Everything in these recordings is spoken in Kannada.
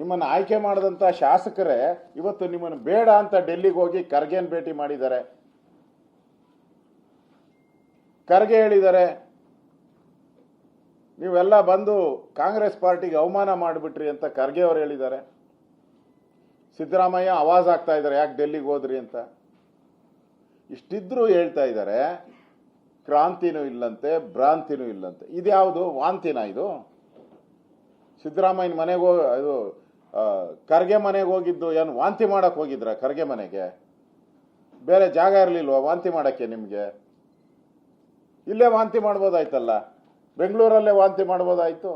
ನಿಮ್ಮನ್ನು ಆಯ್ಕೆ ಮಾಡಿದಂಥ ಶಾಸಕರೇ, ಇವತ್ತು ನಿಮ್ಮನ್ನು ಬೇಡ ಅಂತ ಡೆಲ್ಲಿಗೆ ಹೋಗಿ ಖರ್ಗೆನ್ ಭೇಟಿ ಮಾಡಿದ್ದಾರೆ. ಖರ್ಗೆ ಹೇಳಿದ್ದಾರೆ, ನೀವೆಲ್ಲ ಬಂದು ಕಾಂಗ್ರೆಸ್ ಪಾರ್ಟಿಗೆ ಅವಮಾನ ಮಾಡಿಬಿಟ್ರಿ ಅಂತ ಖರ್ಗೆ ಅವರು ಹೇಳಿದ್ದಾರೆ. ಸಿದ್ದರಾಮಯ್ಯ ಆವಾಜ್ ಆಗ್ತಾ ಇದ್ದಾರೆ, ಯಾಕೆ ಡೆಲ್ಲಿಗೆ ಹೋದ್ರಿ ಅಂತ. ಇಷ್ಟಿದ್ರು ಹೇಳ್ತಾ ಇದ್ದಾರೆ, ಕ್ರಾಂತಿನೂ ಇಲ್ಲಂತೆ, ಭ್ರಾಂತಿನೂ ಇಲ್ಲಂತೆ. ಇದ್ಯಾವುದು ವಾಂತಿನ ಇದು? ಸಿದ್ದರಾಮಯ್ಯನ ಮನೆಗೆ ಹೋಗಿ ಇದು ಖರ್ಗೆ ಮನೆಗೆ ಹೋಗಿದ್ದು ಏನು ವಾಂತಿ ಮಾಡಕ್ ಹೋಗಿದ್ರ ಕರ್ಗೆ ಮನೆಗೆ? ಬೇರೆ ಜಾಗ ಇರಲಿಲ್ವ ವಾಂತಿ ಮಾಡಕ್ಕೆ ನಿಮಗೆ? ಇಲ್ಲೇ ವಾಂತಿ ಮಾಡ್ಬೋದಾಯ್ತಲ್ಲ? ಬೆಂಗಳೂರಲ್ಲೇ ವಾಂತಿ ಮಾಡ್ಬೋದಾಯ್ತು?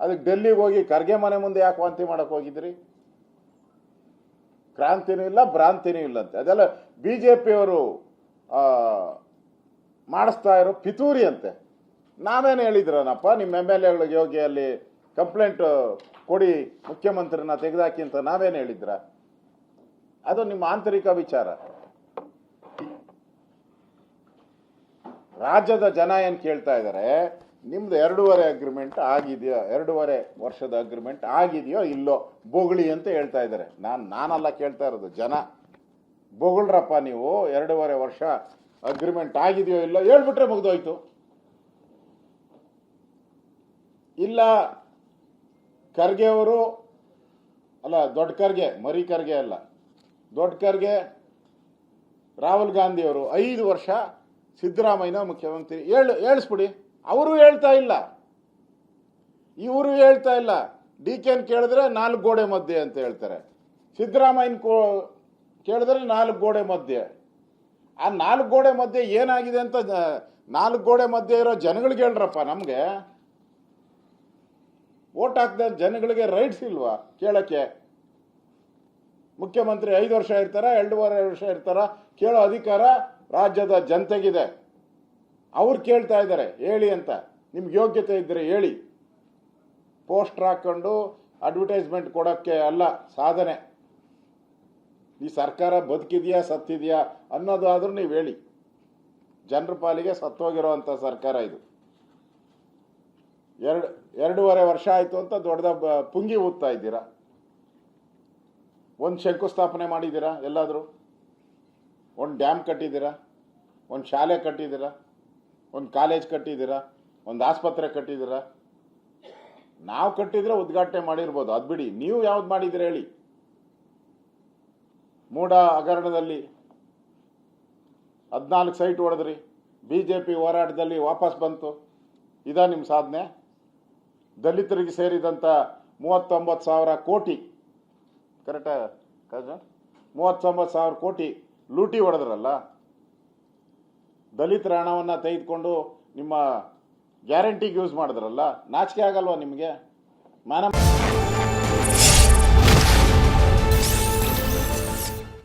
ಅದಕ್ಕೆ ಡೆಲ್ಲಿಗೆ ಹೋಗಿ ಖರ್ಗೆ ಮನೆ ಮುಂದೆ ಯಾಕೆ ವಾಂತಿ ಮಾಡಕ್ ಹೋಗಿದ್ರಿ? ಕ್ರಾಂತಿನೂ ಇಲ್ಲ, ಭ್ರಾಂತಿನೂ ಇಲ್ಲಂತೆ. ಅದೆಲ್ಲ ಬಿ ಜೆ ಪಿಯವರು ಮಾಡಿಸ್ತಾ ಇರೋ ಪಿತೂರಿ ಅಂತೆ. ನಾವೇನು ಹೇಳಿದ್ರನಪ್ಪ? ನಿಮ್ಮ ಎಂ ಎಲ್ ಎಗಳಿಗೆ ಹೋಗಿ ಅಲ್ಲಿ ಕಂಪ್ಲೇಂಟ್ ಕೊಡಿ ಮುಖ್ಯಮಂತ್ರಿನ ತೆಗೆದಾಕಿ ಅಂತ ನಾವೇನು ಹೇಳಿದ್ರ? ಅದು ನಿಮ್ಮ ಆಂತರಿಕ ವಿಚಾರ. ರಾಜ್ಯದ ಜನ ಏನ್ ಕೇಳ್ತಾ ಇದ್ದಾರೆ ನಿಮ್ದು ಎರಡೂವರೆ ಅಗ್ರಿಮೆಂಟ್ ಆಗಿದೆಯೋ, ಎರಡೂವರೆ ವರ್ಷದ ಅಗ್ರಿಮೆಂಟ್ ಆಗಿದೆಯೋ ಇಲ್ಲೋ, ಬೊಗಳಿ ಅಂತ ಹೇಳ್ತಾ ಇದ್ದಾರೆ ನಾನು, ನಾನಲ್ಲ ಕೇಳ್ತಾ ಇರೋದು, ಜನ. ಬೊಗಳ್ರಪ್ಪ ನೀವು ಎರಡೂವರೆ ವರ್ಷ ಅಗ್ರಿಮೆಂಟ್ ಆಗಿದೆಯೋ ಇಲ್ಲೋ ಹೇಳ್ಬಿಟ್ರೆ ಮುಗ್ದೋಯ್ತು. ಇಲ್ಲ ಖರ್ಗೆ ಅವರು, ಅಲ್ಲ, ದೊಡ್ಡ ಖರ್ಗೆ, ಮರಿ ಖರ್ಗೆ ಅಲ್ಲ. ದೊಡ್ಡ ಖರ್ಗೆ ರಾಹುಲ್ ಗಾಂಧಿ ಅವರು ಐದು ವರ್ಷ ಸಿದ್ದರಾಮಯ್ಯನ ಮುಖ್ಯಮಂತ್ರಿ. ಹೇಳು, ಹೇಳಿಸ್ಬಿಡಿ. ಅವರು ಹೇಳ್ತಾ ಇಲ್ಲ. ಇವರು ಹೇಳ್ತಾ ಇಲ್ಲ. ಡಿ ಕೆ ಎನ್ ಕೇಳಿದ್ರೆ ನಾಲ್ಕು ಗೋಡೆ ಮಧ್ಯೆ ಅಂತ ಹೇಳ್ತಾರೆ. ಸಿದ್ದರಾಮಯ್ಯನ ಕೋ, ಕೇಳಿದ್ರೆ ನಾಲ್ಕು ಗೋಡೆ ಮಧ್ಯೆ. ಆ ನಾಲ್ಕು ಗೋಡೆ ಮಧ್ಯೆ ಏನಾಗಿದೆ ಅಂತ, ನಾಲ್ಕು ಗೋಡೆ ಮಧ್ಯೆ ಇರೋ ಜನಗಳಿಗೆ ಹೇಳ್ರಪ್ಪ ನಮಗೆ. ಓಟ್ ಹಾಕ್ದ ಜನಗಳಿಗೆ ರೈಟ್ಸ್ ಇಲ್ವಾ? ಕೇಳಕ್ಕೆ. ಮುಖ್ಯಮಂತ್ರಿ ಐದು ವರ್ಷ ಇರ್ತಾರ, ಎರಡೂವರೆ ವರ್ಷ ಇರ್ತಾರ, ಕೇಳೋ ಅಧಿಕಾರ ರಾಜ್ಯದ ಜನತೆಗಿದೆ. ಅವ್ರು ಕೇಳ್ತಾ ಇದ್ದಾರೆ, ಹೇಳಿ ಅಂತ. ನಿಮ್ಗೆ ಯೋಗ್ಯತೆ ಇದ್ರೆ ಹೇಳಿ. ಪೋಸ್ಟರ್ ಹಾಕೊಂಡು ಅಡ್ವರ್ಟೈಸ್ಮೆಂಟ್ ಕೊಡೋಕ್ಕೆ ಅಲ್ಲ, ಸಾಧನೆ. ಈ ಸರ್ಕಾರ ಬದುಕಿದೆಯಾ, ಸತ್ತಿದೆಯಾ ಅನ್ನೋದಾದ್ರೂ ನೀವು ಹೇಳಿ. ಜನರ ಪಾಲಿಗೆ ಸತ್ತೋಗಿರೋವಂಥ ಸರ್ಕಾರ ಇದು. ಎರಡು ಎರಡೂವರೆ ವರ್ಷ ಆಯಿತು ಅಂತ ದೊಡ್ಡದ ಪುಂಗಿ ಊದ್ತಾ ಇದ್ದೀರಾ? ಒಂದು ಶಂಕುಸ್ಥಾಪನೆ ಮಾಡಿದ್ದೀರಾ ಎಲ್ಲಾದರೂ? ಒಂದು ಡ್ಯಾಮ್ ಕಟ್ಟಿದ್ದೀರಾ? ಒಂದು ಶಾಲೆ ಕಟ್ಟಿದ್ದೀರಾ? ಒಂದು ಕಾಲೇಜ್ ಕಟ್ಟಿದ್ದೀರಾ? ಒಂದು ಆಸ್ಪತ್ರೆ ಕಟ್ಟಿದ್ದೀರಾ? ನಾವು ಕಟ್ಟಿದ್ರೆ ಉದ್ಘಾಟನೆ ಮಾಡಿರ್ಬೋದು, ಅದು ಬಿಡಿ. ನೀವು ಯಾವ್ದು ಮಾಡಿದ್ದೀರಾ ಹೇಳಿ. ಮೂಡ ಹಗರಣದಲ್ಲಿ ಹದಿನಾಲ್ಕು ಸೈಟ್ ಹೊಡೆದ್ರಿ. ಬಿ ಜೆ ಪಿ ಹೋರಾಟದಲ್ಲಿ ವಾಪಸ್ ಬಂತು. ಇದಾ ನಿಮ್ಮ ಸಾಧನೆ? ದಲಿತರಿಗೆ ಸೇರಿದಂಥ ಮೂವತ್ತೊಂಬತ್ತು ಸಾವಿರ ಕೋಟಿ ಕರೆಕ್ಟಾ ಮೂವತ್ತೊಂಬತ್ತು ಸಾವಿರ ಕೋಟಿ ಲೂಟಿ ಹೊಡೆದ್ರಲ್ಲ? ದಲಿತರ ಹಣವನ್ನು ತೆಗೆದುಕೊಂಡು ನಿಮ್ಮ ಗ್ಯಾರಂಟಿಗೆ ಯೂಸ್ ಮಾಡಿದ್ರಲ್ಲ? ನಾಚಿಕೆ ಆಗಲ್ವಾ ನಿಮಗೆ? ಮಾನ